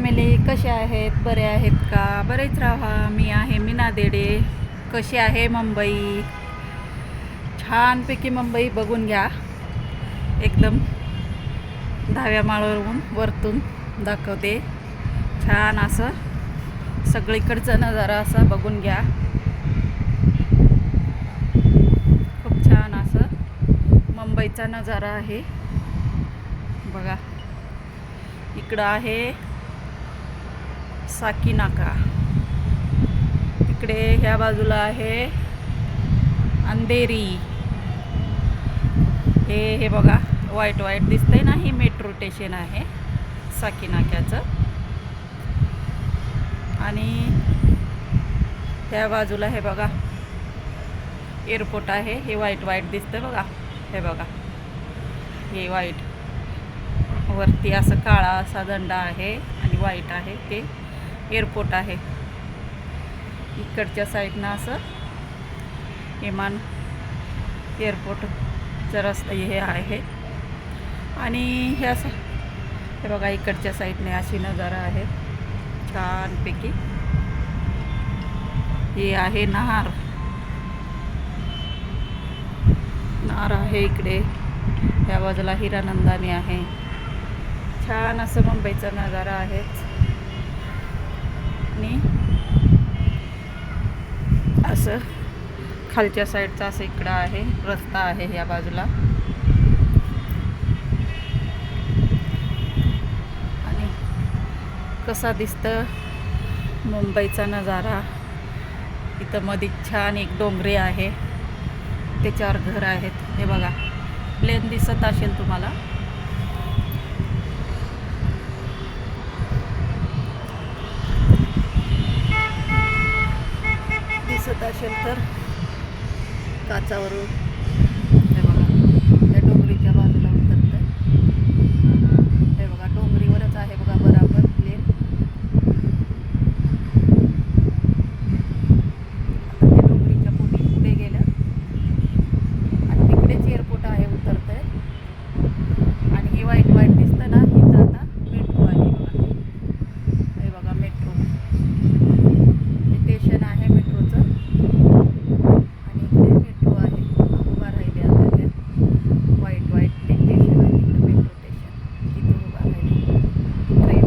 Family कसे आहेत? बरे आहेत का? बरेच राहा मी आहे मीना देडे. कशी आहे मुंबई? छानपैकी मुंबई बघून घ्या. एकदम दहाव्या माळवरून वरतून दाखवते. छान असं सगळीकडचं नजारा असा बघून घ्या. खूप छान असं मुंबईचा नजारा आहे. बघा. इकडं आहे साकी नाका. तिकडे ह्या बाजूला आहे अंधेरी. हे हे बघा वाईट वाईट दिसतंय ना हे मेट्रो स्टेशन आहे साकी नाक्याचं. आणि ह्या बाजूला हे बघा एअरपोर्ट आहे हे वाईट वाईट दिसतंय बघा हे बघा. हे वाईट वरती असं काळा असा दंडा आहे आणि वाईट आहे ते. एअरपोर्ट आहे. इकडच्या साईडनं असं विमान एअरपोर्टचं रस्ता हे आहे. आणि हे असं हे बघा इकडच्या साईडने अशी नजारा आहे. छानपैकी. हे आहे नहार नहार आहे इकडे. त्या बाजूला हिरानंदानी आहे. छान असं मुंबईचा नजारा आहे. आणि असं खालच्या साईडचा असं इकडं आहे रस्ता आहे ह्या बाजूला. आणि कसा दिसतं मुंबईचा नजारा. इथं मध्ये छान एक डोंगरे आहे. त्याच्यावर घर आहेत. हे बघा. प्लेन दिसत असेल तुम्हाला दिसत असेल तर काचावरून हे बघा त्या डोंगरीच्या बाजूला उतरतंय हे बघा डोंगरीवरच आहे बघा बराबर प्लेन आता त्या डोंगरीच्या पुढे पुढे गेलं आणि तिकडेच एअरपोर्ट आहे उतरतंय आणि हे वाईट वाईट दिसतं ना इथं आता मेट्रो आली बघा हे बघा मेट्रो हे स्टेशन आहे मेट्रोचं आणि इकडे मेट्रो आहे उभा राहिले आता त्या वाईट वाईट ते स्टेशन आहे तिकडे मेट्रो स्टेशन तिथे उभा राहिले ट्रेन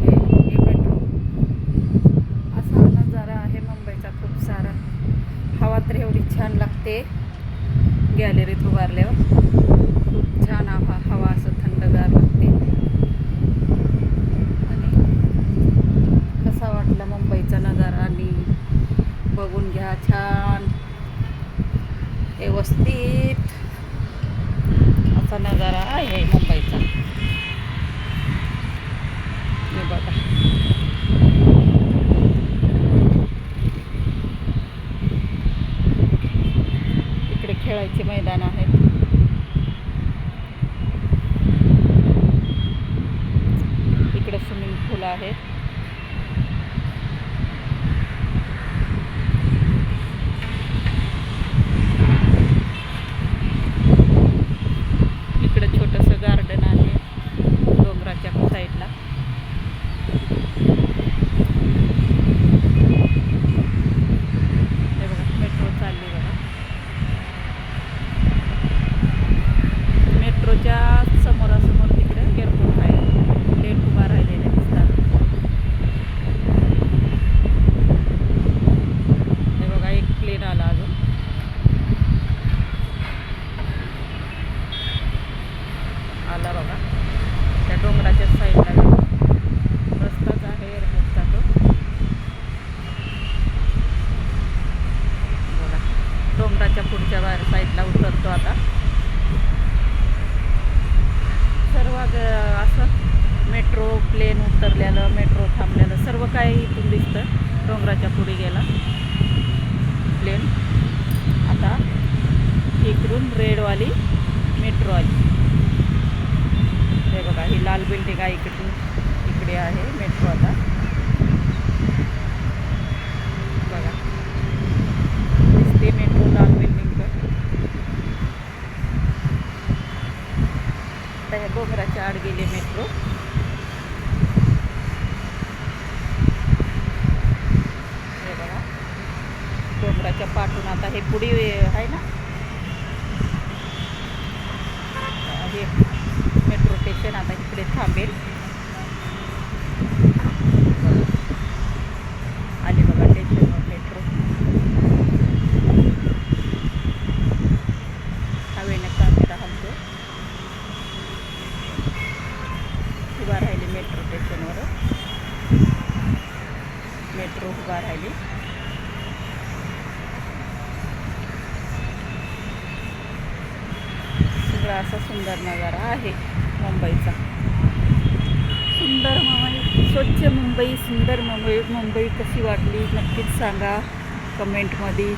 हे हे मेट्रो असा नजारा आहे मुंबईचा खूप सारा हवा तर एवढी छान लागते गॅलरीत उभारल्यावर खूप छान हवा हवा असं थंडगार लागते आणि कसा वाटला मुंबईचा नजारा आणि बघून घ्या छान व्यवस्थित असा नजारा आहे मुंबईचा. हे बघा. इकडे खेळायचे मैदान आहेत इकडे स्विमिंग पूल आहे इकडे छोटंसं गार्डन आहे डोंगराच्या साईडला हे बघा मेट्रो चालली बघा मेट्रोच्या समोरासमोर तिकडे एअरपोर्ट आहे प्लेन उभा राहिलेले दिसतात हे बघा एक प्लेन आला अजून आला बघा त्या डोंगराच्या साईडला रस्ताच आहे एअरपोर्टचा तो बघा डोंगराच्या पुढच्या बाहेर साईडला उतरतो आता सर्व ग- असं मेट्रो उतरल्यानं मेट्रो थांबल्यानं सर्व काही इथून दिसतं डोंगराच्या पुढे गेला. प्लेन आता इकडून रेडवाली मेट्रो आली हे बघा ही लाल बिल्डिंग आहे इकडून. इकडे आहे मेट्रो आता. बघा. दिसते मेट्रो लाल बिल्डिंग आता ह्या डोंगराच्या आड गेले मेट्रो पुढे आहे ना? हे मेट्रो स्टेशन आता इकडे थांबेल. आली बघा स्टेशनवर मेट्रो हवेने कॅमेरा हलतो. उभा राहिली मेट्रो स्टेशनवर मेट्रो उभा राहिली. सगळा असा सुंदर नजारा आहे मुंबईचा. सुंदर मुंबई स्वच्छ मुंबई सुंदर मुंबई मुंबई कशी वाटली? नक्कीच सांगा कमेंटमध्ये.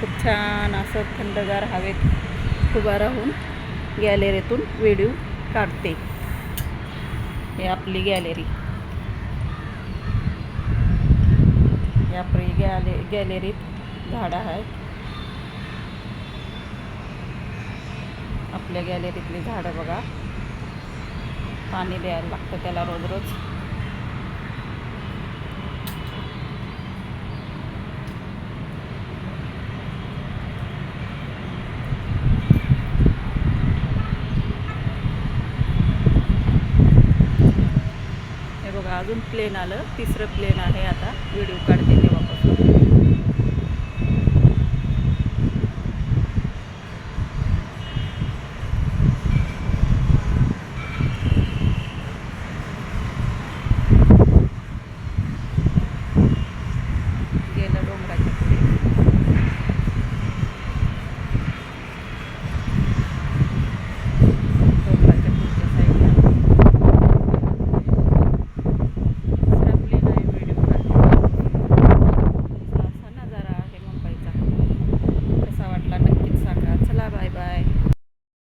खूप छान असं थंडगार हवेत उभा राहून गॅलरीतून व्हिडिओ काढते. हे आपली गॅलरी. या गॅले गॅलरीत झाडं आहेत. आपल्या गॅलरीतली झाडं बघा. पाणी द्यायला लागतं त्याला रोज रोज. हे बघा अजून प्लेन आलं. तिसरं प्लेन आहे आता. व्हिडिओ काढते तेव्हापासून.